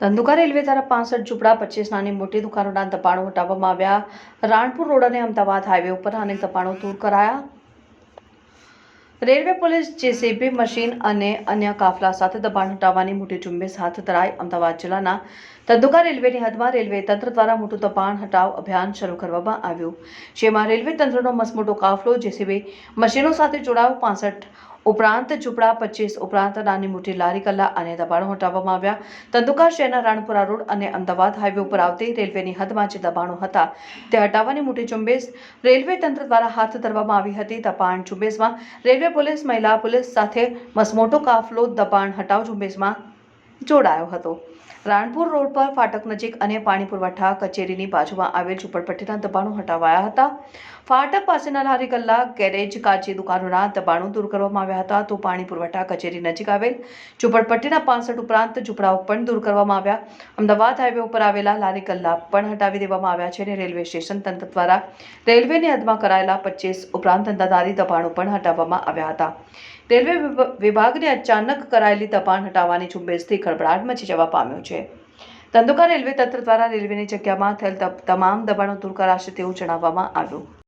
Dhandhuka railway દ્વારા પાસઠ ઝૂંપડા, પચીસ નાની મોટી દુકાનોના દબાણો હટાવવામાં આવ્યા. રાણપુર રોડ અને અમદાવાદ હાઈવે ઉપર અનેક દબાણો દૂર કરાયા. રેલવે પોલીસ, જેસીબી મશીન અને અન્ય કાફલા સાથે દબાણ હટાવવાની મોટી ઝુંબેશ હાથ ધરાઈ અમદાવાદ જિલ્લાના ધંધુકા રેલવેની હદમાં રેલવે તંત્ર દ્વારા મોટું દબાણ હટાવ અભિયાન શરૂ કરવામાં આવ્યું. જેમાં રેલવે તંત્રનો મસમોટો કાફલો, જેસીબી મશીનો સાથે જોડાયો. પાસઠ ઉપરાંત ઝૂંપડા પચીસ, ઉપરાંત નાની મોટી લારી કલ્લા અને દબાણો હટાવવામાં આવ્યા. તંદુકા શહેરના રાણપુરા રોડ અને અમદાવાદ હાઈવે ઉપર આવતી રેલવેની હદમાં જે દબાણો હતા, તે હટાવવાની મોટી ઝુંબેશ રેલવે તંત્ર દ્વારા હાથ ધરવામાં આવી હતી. દબાણ ઝુંબેશમાં રેલવે પોલીસ, મહિલા પોલીસ સાથે મસમોટો કાફલો, દબાણ હટાવ ઝુંબેશમાં જોડાયો હતો. રાણપુર રોડ પર ફાટક નજીક અને પાણી પુરવઠા કચેરીની બાજુમાં આવેલ ઝુંપડપટ્ટીના દબાણો હટાવાયા હતા. ફાટક પાસેના લારી ગલ્લા, ગેરેજ, કાચી દુકાનોના દબાણો દૂર કરવામાં આવ્યા હતા. તો પાણી પુરવઠા કચેરી નજીક આવેલ ઝુંપડપટ્ટીના પાસઠ ઉપરાંત ઝૂંપડાઓ પણ દૂર કરવામાં આવ્યા. અમદાવાદ હાઈવે ઉપર આવેલા લારી ગલ્લા પણ હટાવી દેવામાં આવ્યા છે અને રેલવે સ્ટેશન તંત્ર દ્વારા રેલવેની હદમાં કરાયેલા પચીસ ઉપરાંત ધંધાદારી દબાણો પણ હટાવવામાં આવ્યા હતા. રેલવે વિભ- વિભાગને અચાનક કરાયેલી દબાણ હટાવવાની ઝુંબેશથી ખળભળાટ મચી જવા પામ્યો છે. ધંધુકા રેલવે તંત્ર દ્વારા રેલવેની જગ્યામાં થયેલ તમામ દબાણો દૂર કરાશે તેવું જણાવવામાં આવ્યું.